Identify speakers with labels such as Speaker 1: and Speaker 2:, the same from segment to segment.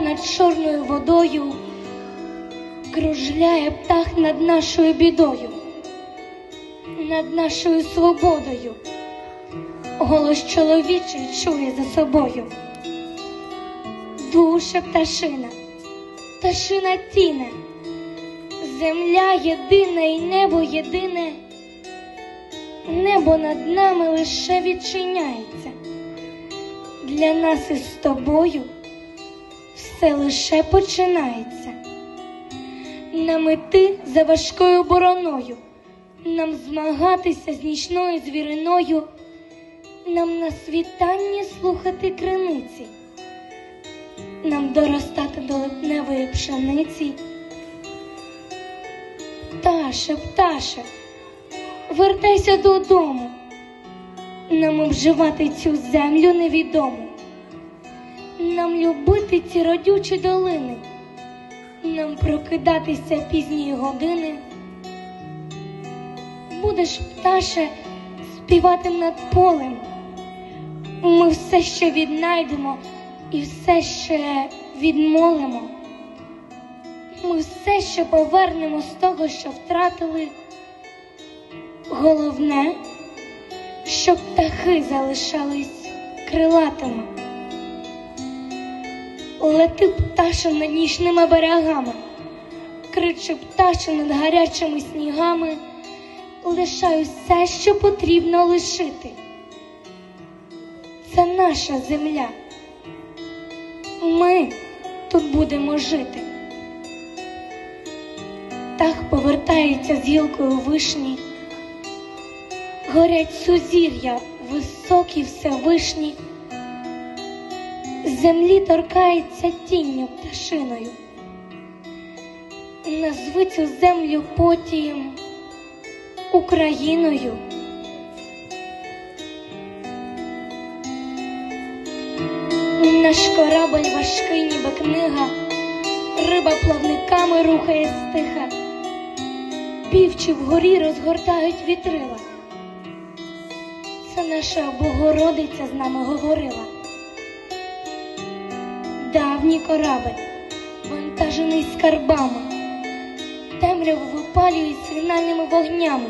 Speaker 1: над чорною водою, кружляє птах над нашою бідою, над нашою свободою, голос чоловічий чує за собою. Душа пташина, пташина тіне, земля єдина і небо єдине, небо над нами лише відчиняється. Для нас із тобою все лише починається. Нам іти за важкою бороною, нам змагатися з нічною звіриною, нам на світанні слухати криниці, нам доростати до липневої пшениці. Пташе, пташе, вертайся додому, нам обживати цю землю невідому, нам любити ці родючі долини, нам прокидатися пізні години. Будеш, пташе, співати над полем. Ми все ще віднайдемо і все ще відмолимо. Ми все ще повернемо з того, що втратили. Головне, щоб птахи залишались крилатими. Лети пташа над нічними берегами, кричи пташа над гарячими снігами, лишай усе, що потрібно лишити. Це наша земля. Ми тут будемо жити. Птах повертається з гілкою вишні, горять сузір'я високі всевишні, землі торкається тінню пташиною. Назви цю землю потім Україною. Наш корабель важкий, ніби книга, риба плавниками рухає стиха, півчі вгорі розгортають вітрила. Це наша Богородиця з нами говорила. Давній корабель, вантажений скарбами, темряву випалює сигнальними вогнями,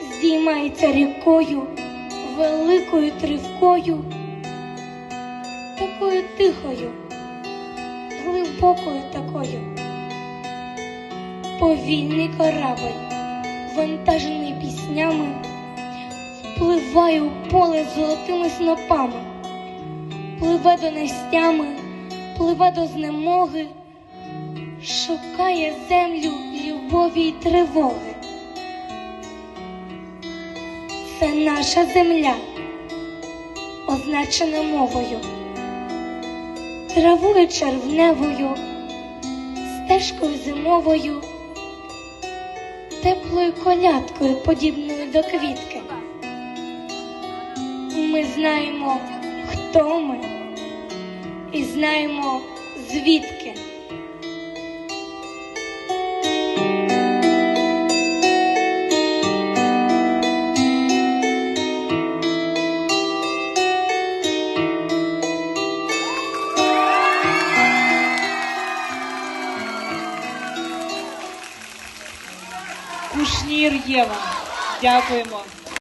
Speaker 1: здіймається рікою, великою тривкою такою тихою, глибокою такою. Повільний корабель, вантажений піснями, впливає у поле золотими снопами, пливе до нестями, пливе до знемоги, шукає землю любові й тривоги. Це наша земля, означена мовою травою червневою, стежкою зимовою, теплою колядкою, подібною до квітки. Ми знаємо, хто ми, і знаємо звідки.
Speaker 2: Кушнір Єва. Дякуємо.